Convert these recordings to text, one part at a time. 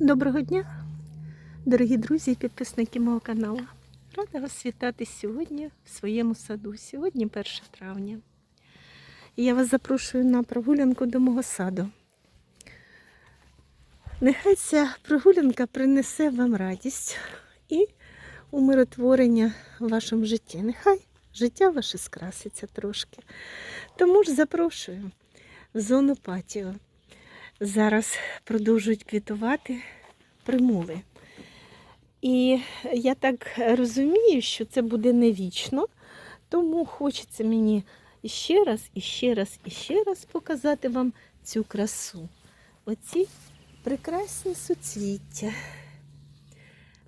Доброго дня, дорогі друзі і підписники мого каналу. Рада вас вітати сьогодні в своєму саду. Сьогодні 1 травня. І я вас запрошую на прогулянку до мого саду. Нехай ця прогулянка принесе вам радість і умиротворення в вашому житті. Нехай життя ваше скраситься трошки. Тому ж запрошую в зону патіо. Зараз продовжують квітувати примули. І я так розумію, що це буде не вічно, тому хочеться мені іще раз, і ще раз, і ще раз показати вам цю красу. Оці прекрасні суцвіття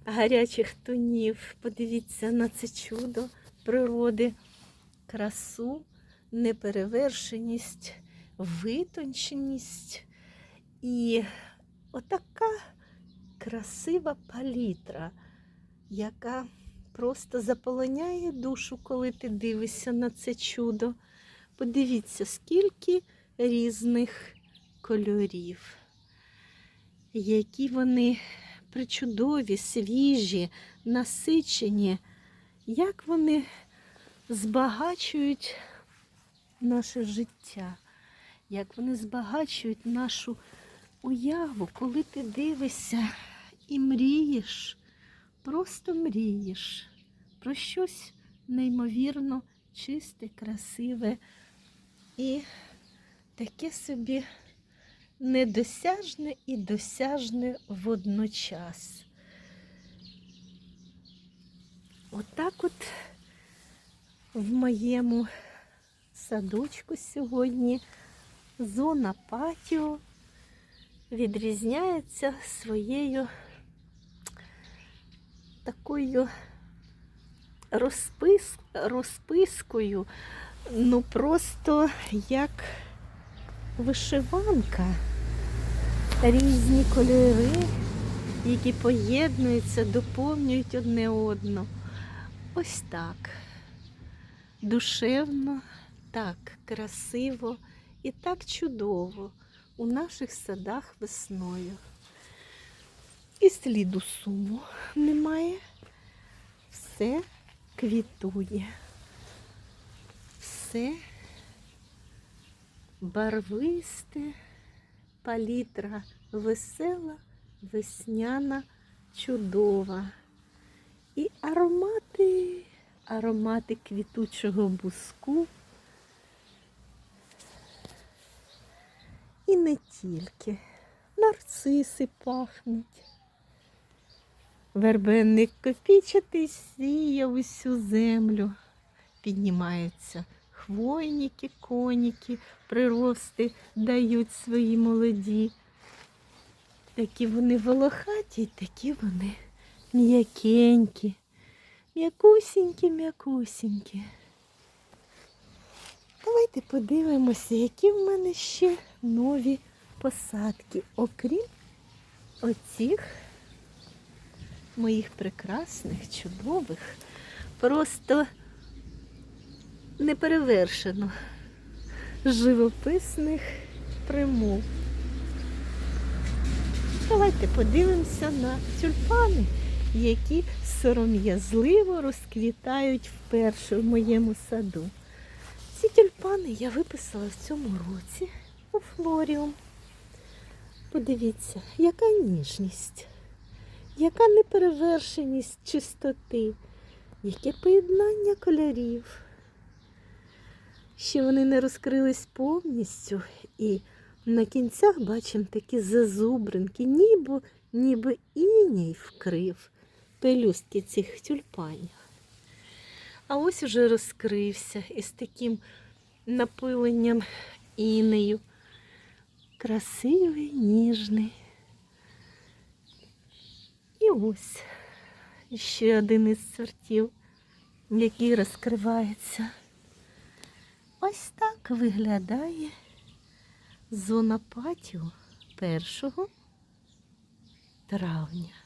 гарячих тонів. Подивіться на це чудо природи, красу, неперевершеність, витонченість. І отака красива палітра, яка просто заполоняє душу, коли ти дивишся на це чудо. Подивіться, скільки різних кольорів, які вони причудові, свіжі, насичені, як вони збагачують наше життя, як вони збагачують нашу уяву, коли ти дивишся і мрієш, просто мрієш про щось неймовірно чисте, красиве і таке собі недосяжне і досяжне водночас. Отак от в моєму садочку сьогодні зона патіо відрізняється своєю такою розпис, розпискою, ну просто як вишиванка, різні кольори, які поєднуються, доповнюють одне одну. Ось так. Душевно, так красиво і так чудово у наших садах весною. І сліду суму немає. Все квітує. Все барвисте, палітра весела, весняна, чудова. І аромати, аромати квітучого буску. І не тільки. Нарциси пахнуть. Вербенник копічатий сіяв усю землю. Піднімаються хвойники, коніки, прирости дають свої молоді. Такі вони волохаті, такі вони м'якенькі, м'якусінькі, м'якусінькі. Давайте подивимося, які в мене ще нові посадки, окрім оцих моїх прекрасних, чудових, просто неперевершено живописних примов. Давайте подивимося на тюльпани, які сором'язливо розквітають вперше в моєму саду. Ці тюльпани я виписала в цьому році у флоріум. Подивіться, яка ніжність, яка неперевершеність чистоти, яке поєднання кольорів. Ще вони не розкрились повністю, і на кінцях бачимо такі зазубринки, ніби, ніби іній вкрив пелюстки цих тюльпанів. А ось уже розкрився із таким напиленням інею. Красивий, ніжний. І ось ще один із сортів, який розкривається. Ось так виглядає зона патіо 1 травня.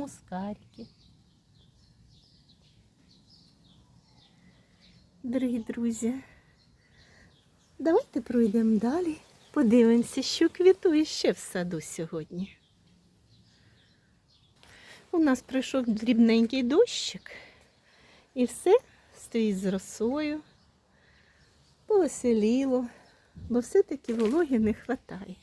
Мускарики. дорогі друзі. Давайте пройдемо далі. Подивимося, що квітує ще в саду сьогодні. У нас пройшов дрібненький дощик, і все стоїть з росою, повеселіло, бо все-таки вологи не вистачає.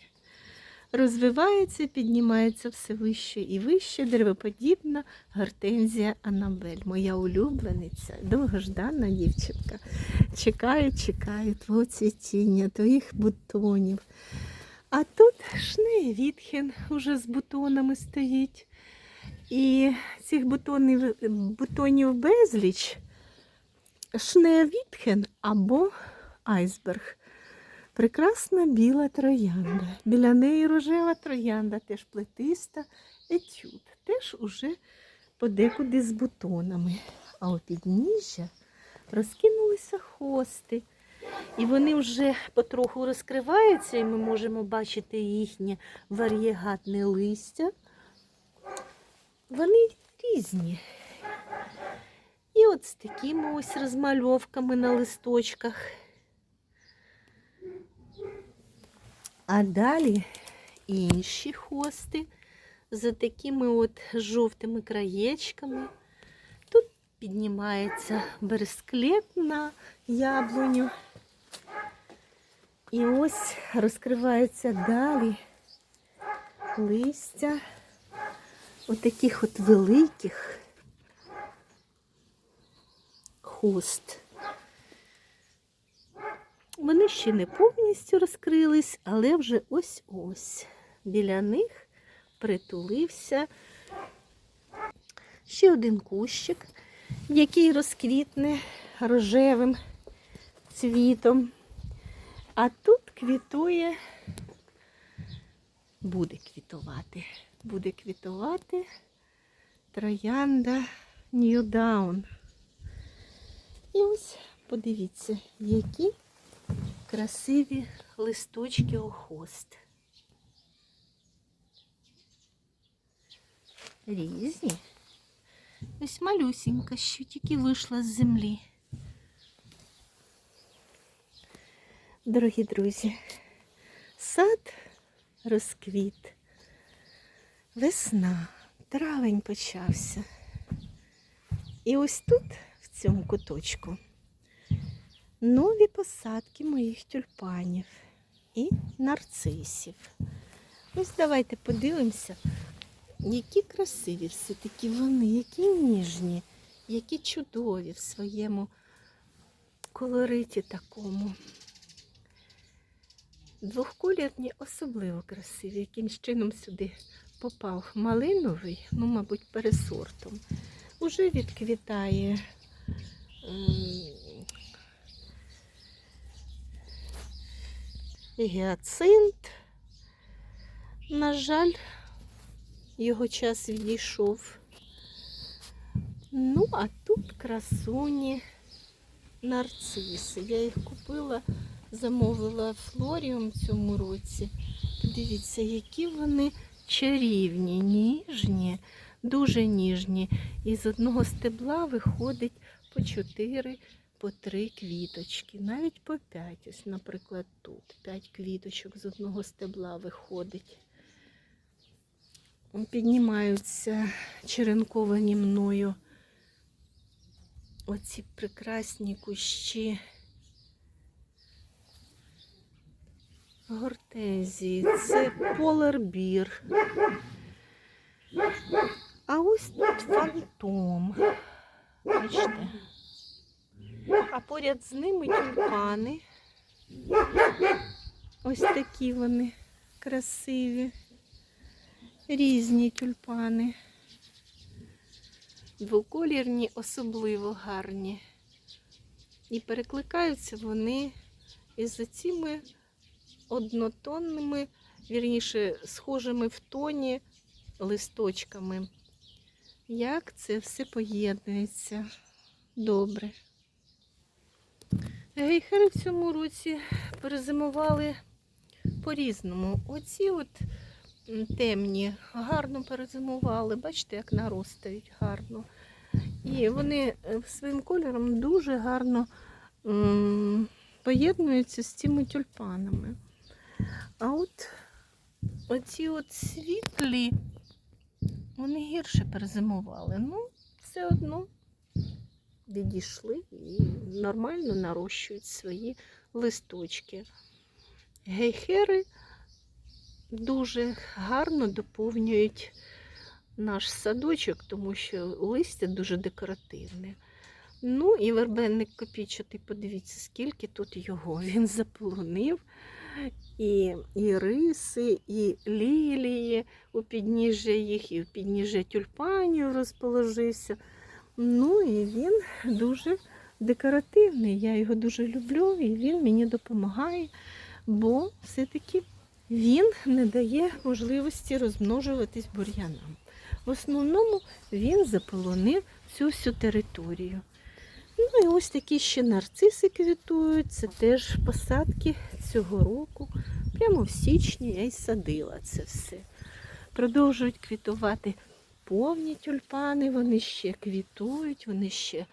Розвивається, піднімається все вище і вище деревоподібна гортензія Анабель, моя улюблениця, довгождана дівчинка. Чекаю, чекаю твого цвітіння, твоїх бутонів. А тут шнеєвітхен уже з бутонами стоїть. І цих бутонів, бутонів безліч. Шнеєвітхен або айсберг. Прекрасна біла троянда. Біля неї рожева троянда, теж плетиста, етюд. Теж уже подекуди з бутонами. А у підніжжя розкинулися хости. І вони вже потроху розкриваються, і ми можемо бачити їхнє варієгатне листя. Вони різні. І от з такими ось розмальовками на листочках. А далі інші хости за такими от жовтими краєчками. Тут піднімається бересклет на яблуню. І ось розкривається далі листя отаких от великих хост. Вони ще не повністю розкрились, але вже ось-ось. Біля них притулився ще один кущик, який розквітне рожевим цвітом. А тут квітує, буде квітувати, буде квітувати троянда Ньюдаун. І ось подивіться, які красиві листочки охост. Різні. Ось малюсінька, що тільки вийшла з землі. Дорогі друзі, сад розквіт, весна, травень почався. І ось тут, в цьому куточку, нові посадки моїх тюльпанів і нарцисів. Ось давайте подивимося, які красиві все-таки вони, які ніжні, які чудові в своєму колориті такому. Двохколірні особливо красиві, якимсь чином сюди попав малиновий, ну, мабуть, пересортом. Уже відквітає гіацинт. На жаль, його час відійшов. Ну, а тут красуні нарциси. Я їх купила, замовила флоріум цьому році. Подивіться, які вони чарівні, ніжні, дуже ніжні. І з одного стебла виходить по чотири, по три квіточки, навіть по п'ять. Ось, наприклад, тут п'ять квіточок з одного стебла виходить. Піднімаються черенковані мною оці прекрасні кущі гортензії. Це поларбір. А ось тут фантом. Бачите? А поряд з ними тюльпани. Ось такі вони красиві. Різні тюльпани. Двоколірні особливо гарні. І перекликаються вони із цими однотонними, вірніше, схожими в тоні листочками. Як це все поєднується добре. Гейхери в цьому році перезимували по-різному. Оці от темні гарно перезимували. Бачите, як наростають гарно. І вони е, своїм кольором дуже гарно поєднуються з цими тюльпанами. А от оці от світлі, вони гірше перезимували. Ну, все одно відійшли і нормально нарощують свої листочки. Гейхери дуже гарно доповнюють наш садочок, тому що листя дуже декоративне. Ну і вербенник копійчатий, подивіться, скільки тут його. Він заполонив і, і риси, і лілії у підніжжя їх, і у підніжжя тюльпанів розположився. Ну і він дуже декоративний. Я його дуже люблю, і він мені допомагає, бо все-таки він не дає можливості розмножуватись бур'янам. В основному він заполонив цю всю територію. Ну і ось такі ще нарциси квітують. Це теж посадки цього року. Прямо в січні я й садила це все. Продовжують квітувати повні тюльпани, вони ще квітують, вони ще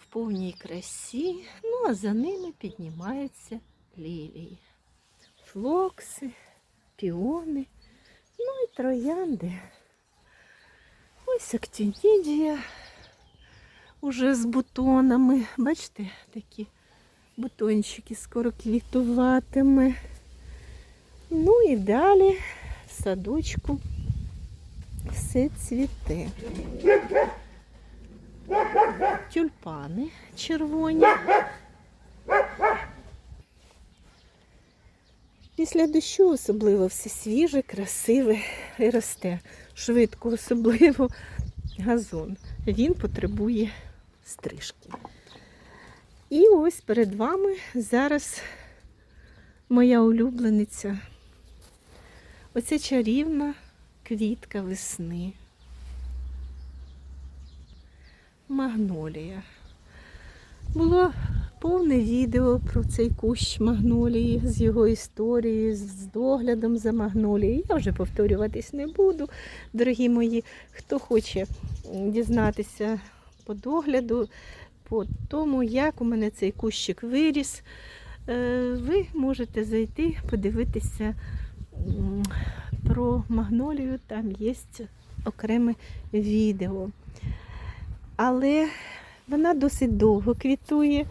в повній красі. Ну а за ними піднімаються лілії. Флокси, піони, ну і троянди. Ось актинідія уже з бутонами. Бачите, такі бутончики скоро квітуватиме. Ну і далі в садочку все цвіте. Тюльпани червоні. Після дощу особливо все свіже, красиве і росте. Швидко, особливо газон. Він потребує стрижки. І ось перед вами зараз моя улюблениця. Оця чарівна квітка весни. Магнолія. Було повне відео про цей кущ магнолії з його історією, з доглядом за магнолією. Я вже повторюватись не буду. Дорогі мої, хто хоче дізнатися по догляду, по тому, як у мене цей кущик виріс, е, ви можете зайти, подивитися про магнолію, там є окреме відео. Але вона досить довго квітує,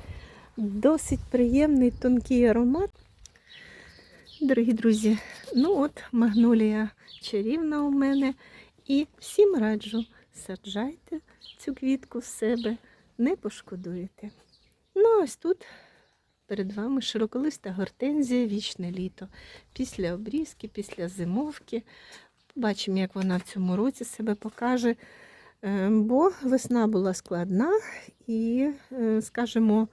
досить приємний тонкий аромат. Дорогі друзі, ну от магнолія чарівна у мене. І всім раджу, саджайте цю квітку в себе, не пошкодуєте. Ну, ось тут перед вами широколиста гортензія вічне літо. Після обрізки, після зимовки. Побачимо, як вона в цьому році себе покаже. Е, Бо весна була складна і, е, скажімо,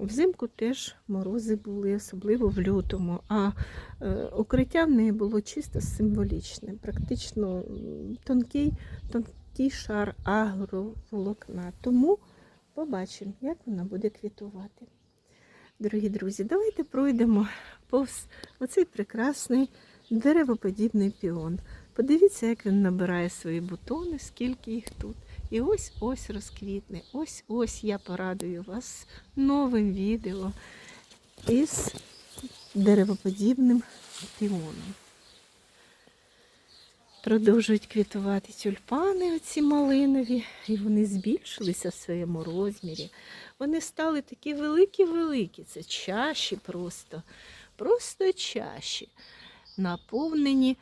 взимку теж морози були, особливо в лютому. А е, укриття в неї було чисто символічне, практично тонкий, тонкий шар агроволокна. Тому побачимо, як вона буде квітувати. Дорогі друзі, давайте пройдемо повз оцей прекрасний деревоподібний піон. Подивіться, як він набирає свої бутони, скільки їх тут. І ось ось розквітне. Ось ось я порадую вас новим відео із деревоподібним піоном. Продовжують квітувати тюльпани, оці малинові, і вони збільшилися в своєму розмірі. Вони стали такі великі-великі. Це чаші просто, просто чаші, наповнені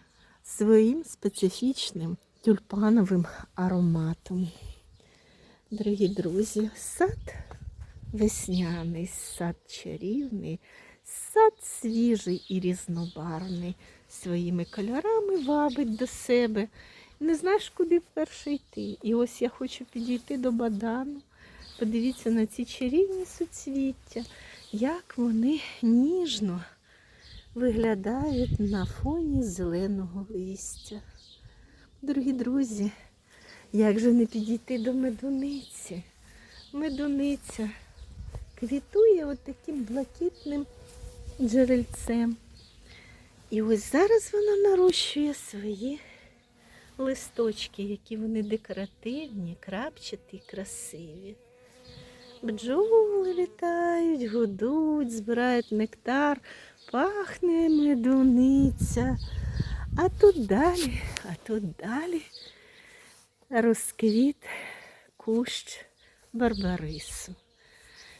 своїм специфічним тюльпановим ароматом. Дорогі друзі, сад весняний, сад чарівний, сад свіжий і різнобарвний, своїми кольорами вабить до себе. Не знаєш, куди вперше йти. І ось я хочу підійти до бадану. Подивіться на ці чарівні суцвіття, як вони ніжно виглядають на фоні зеленого листя. Дорогі друзі, як же не підійти до медуниці? Медуниця квітує от таким блакитним джерельцем. І ось зараз вона нарощує свої листочки, які вони декоративні, крапчаті, красиві. Бджоли літають, гудуть, збирають нектар, пахне медуниця. А тут далі, а тут далі розквіт кущ барбарису.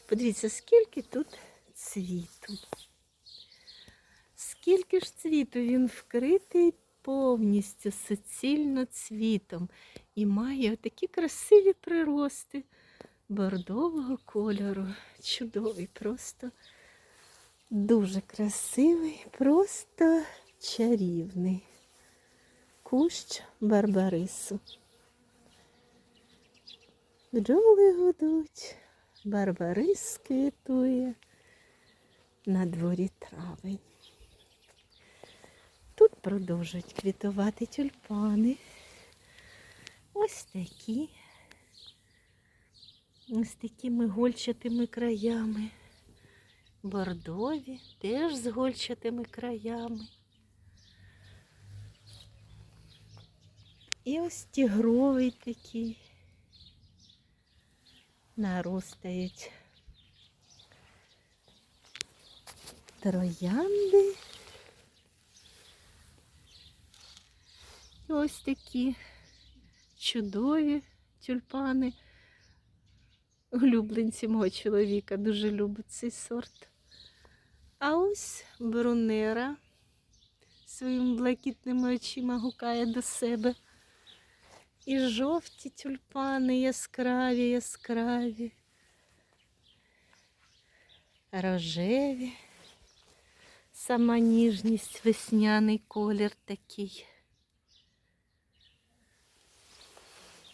Подивіться, скільки тут цвіту. Скільки ж цвіту він вкритий повністю суцільно цвітом і має такі красиві прирости бордового кольору. Чудовий, просто дуже красивий, просто чарівний кущ барбарису. Бджоли гудуть, барбарис квітує, на дворі травень. Тут продовжують квітувати тюльпани. Ось такі. Ось такими гольчатими краями. Бордові теж з гольчатими краями. І ось тігровий такий. Наростають троянди. І ось такі чудові тюльпани. Улюбленці мого чоловіка дуже любить цей сорт. А ось брунера своїми блакитними очима гукає до себе. І жовті тюльпани яскраві, яскраві, рожеві, сама ніжність, весняний колір такий.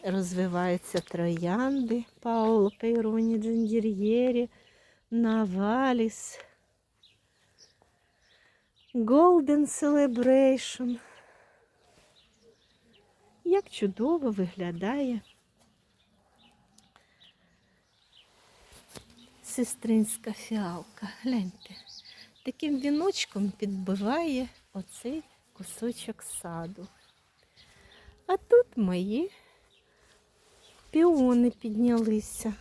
Розвиваються троянди Пауло Пейроні Джендір'єрі, Наваліс, Golden Celebration. Як чудово виглядає сестринська фіалка. Гляньте, таким віночком підбиває оцей кусочок саду. А тут мої піони піднялися.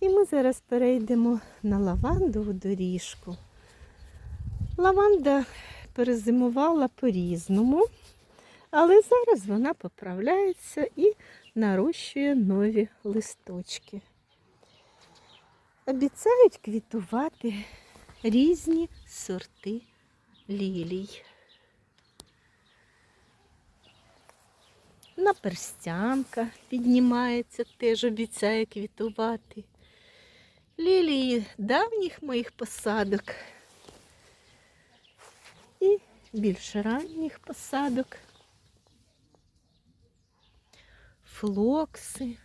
І ми зараз перейдемо на лавандову доріжку. Лаванда перезимувала по-різному, але зараз вона поправляється і нарощує нові листочки. Обіцяють квітувати різні сорти лілій. Наперстянка піднімається, теж обіцяє квітувати. Лілії давніх моїх посадок і більш ранніх посадок. Флокси,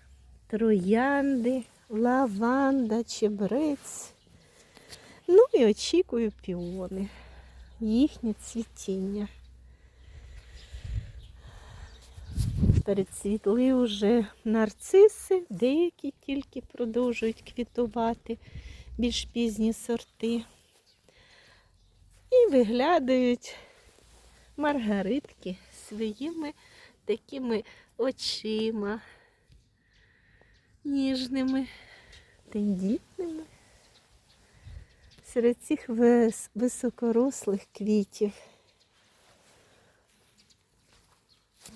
троянди, лаванда, чебрець. Ну і очікую піони, їхнє цвітіння. Перецвітли вже нарциси, деякі тільки продовжують квітувати, більш пізні сорти. І виглядають маргаритки своїми такими очима, ніжними, тендітними. Серед цих вис- високорослих квітів.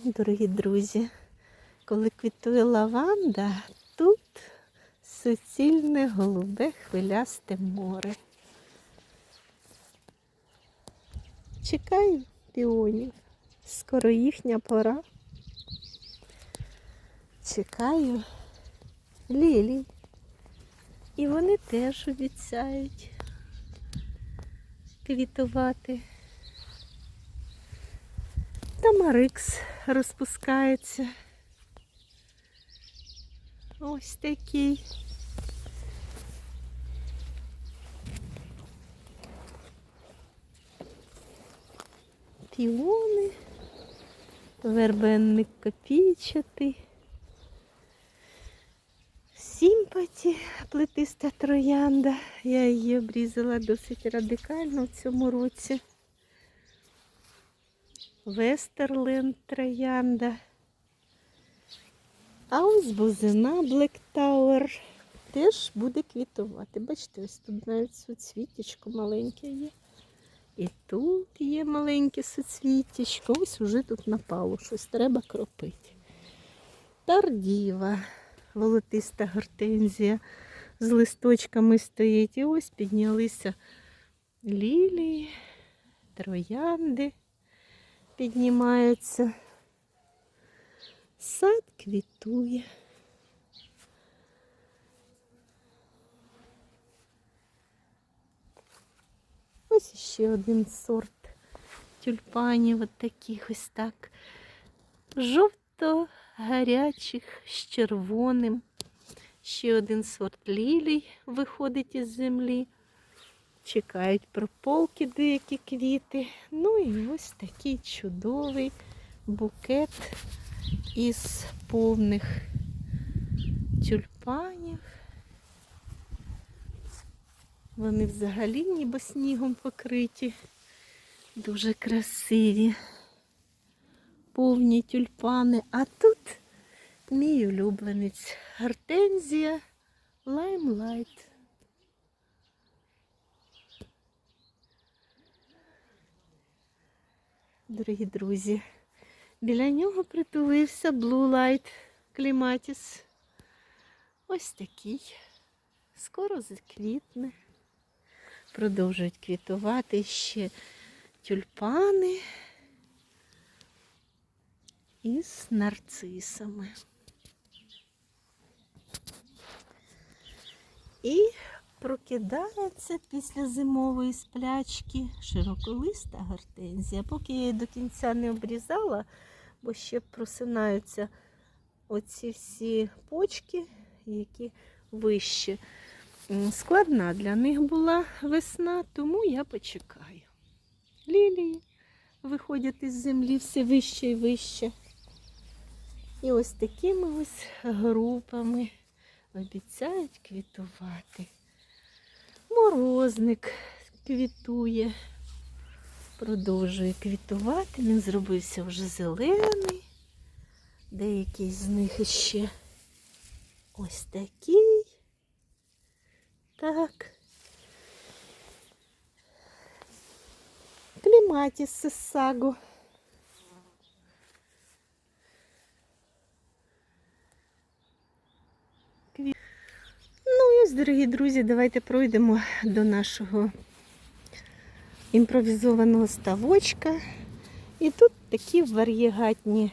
Дорогі друзі, коли квітує лаванда, тут суцільне голубе хвилясте море. Чекаю піонів. Скоро їхня пора. Чекаю лілій. І вони теж обіцяють квітувати. Тамарикс розпускається. Ось такий. Піони, вербенник копійчатий. Сімпаті, плетиста троянда. Я її обрізала досить радикально в цьому році. Вестерленд троянда. А ось бузина Black Tower теж буде квітувати. Бачите, ось тут навіть суцвітічко маленьке є. І тут є маленьке суцвітічко. Ось уже тут напало щось, треба кропити. Тардіва, волотиста гортензія з листочками стоїть. І ось піднялися лілії, троянди піднімаються. Сад квітує. Ось ще один сорт тюльпанів, от таких ось так. Жовто-гарячих з червоним. Ще один сорт лілій виходить із землі. Чекають прополки деякі квіти. Ну і ось такий чудовий букет із повних тюльпанів. Вони взагалі ніби снігом покриті. Дуже красиві. Повні тюльпани. А тут мій улюбленець гортензія Limelight. Дорогі друзі, біля нього притулився Blue Light Clematis. Ось такий. Скоро заквітне. Продовжують квітувати ще тюльпани із нарцисами. І прокидається після зимової сплячки широколиста гортензія. Поки я її до кінця не обрізала, бо ще просинаються оці всі почки, які вище. Складна для них була весна, тому я почекаю. Лілії виходять із землі все вище і вище. І ось такими ось групами обіцяють квітувати. Морозник квітує, продовжує квітувати. Він зробився вже зелений. Деякі з них іще ось такий. Так. Кліматіс сагу. Ось, дорогі друзі, давайте пройдемо до нашого імпровізованого ставочка. І тут такі варієгатні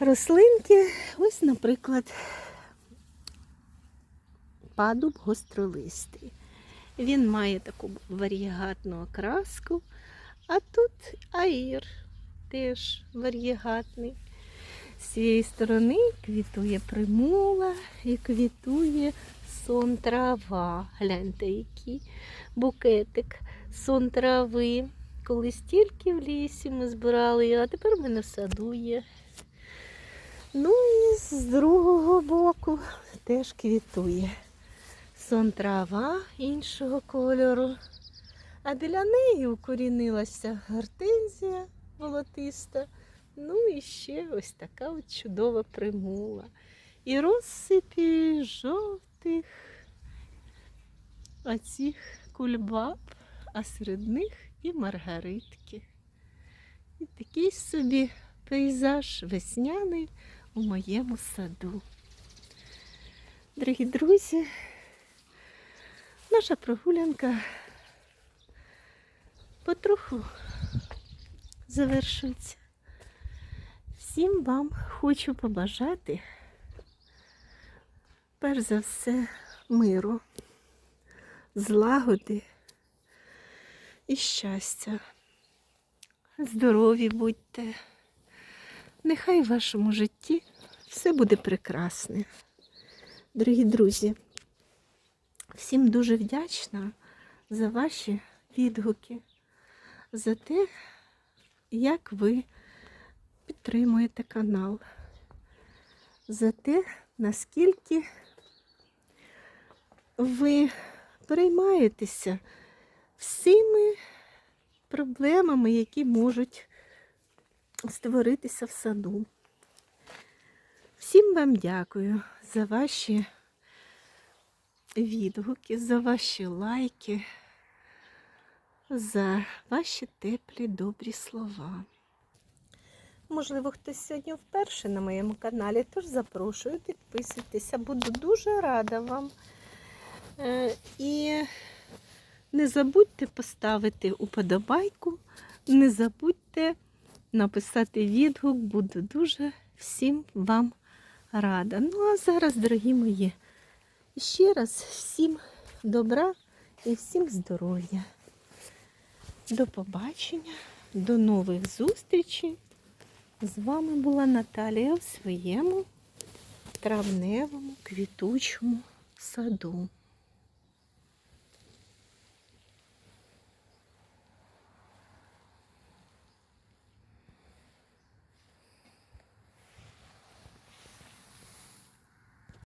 рослинки. Ось, наприклад, падуб гостролистий. Він має таку варієгатну окраску, а тут аїр теж варієгатний. З цієї сторони квітує примула і квітує сон трава. Гляньте, який букетик сон трави. Колись тільки в лісі ми збирали, а тепер в мене в саду є. Ну і з другого боку теж квітує сон трава іншого кольору. А біля неї укорінилася гортензія волотиста. Ну і ще ось така от чудова примула. І розсипі жовтих оцих кульбаб, а серед них і маргаритки. І такий собі пейзаж весняний у моєму саду. Дорогі друзі, наша прогулянка потроху завершується. Всім вам хочу побажати, перш за все, миру, злагоди і щастя. Здорові будьте. Нехай в вашому житті все буде прекрасне. Дорогі друзі, всім дуже вдячна за ваші відгуки, за те, як ви підтримуєте канал, за те, наскільки ви переймаєтеся всіми проблемами, які можуть створитися в саду. Всім вам дякую за ваші відгуки, за ваші лайки, за ваші теплі добрі слова. Можливо, хтось сьогодні вперше на моєму каналі, тож запрошую, підписуйтеся, буду дуже рада вам. Е, І не забудьте поставити уподобайку, не забудьте написати відгук, буду дуже всім вам рада. Ну а зараз, дорогі мої, ще раз всім добра і всім здоров'я. До побачення, до нових зустрічей. З вами була Наталія в своєму травневому квітучому саду.